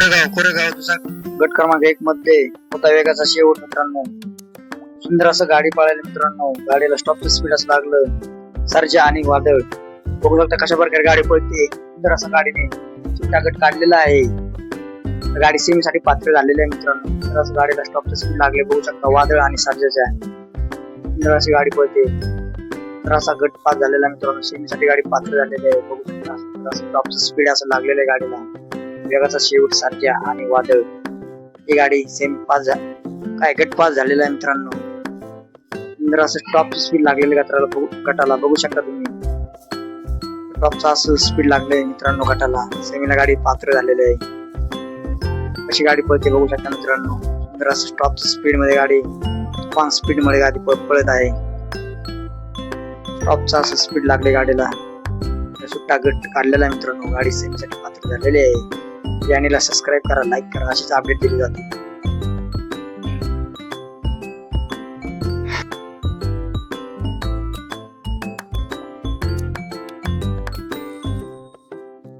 कोरेगाव कोरेगाव गट क्रमांक एक मध्ये होता वेगाचा शेवट मित्रांनो. सुंदर असं गाडी पळाली मित्रांनो. गाडीला स्टॉपचं स्पीड असं लागलं. सर्जा आणि वादळ. बघू शकता कशा प्रकारे गाडी पळते. सुंदर असं गाडीने सुट्टा गट काढलेला आहे. गाडी सेमीसाठी पात्र झालेली आहे मित्रांनो. सुंदर असं गाडीला स्टॉपचं स्पीड लागले. बघू शकता वादळ आणि सर्जाच्या. सुंदर अशी गाडी पळते. तर असा गट पास झालेला मित्रांनो. सेमीसाठी गाडी पात्र झालेली आहे. बघू शकता सुंदर असं स्पीड असं लागलेलं आहे गाडीला. वेगाचा शेवट सारख्या आणि वादळ. ही गाडी सेम पास झा काय गट पास झालेला आहे मित्रांनो. सुंदर असं टॉप स्पीड लागलेली गटाला बघू गटाला बघू शकता तुम्ही. टॉपचा असं स्पीड लागलंय मित्रांनो गटाला. सेमीला गाडी पात्र झालेली आहे. कशी गाडी पळते बघू शकता मित्रांनो. सुंदर असं टॉप स्पीडमध्ये गाडी तुफान स्पीडमध्ये गाडी पळ- पळत आहे. टॉपचा असं स्पीड लागले गाडीला. सुट्टा गट काढलेला आहे मित्रांनो. गाडी सेमीसाठी पात्र झालेली आहे. चॅनेलला सबस्क्राईब करा लाईक करा अशीच अपडेट दिली जाते.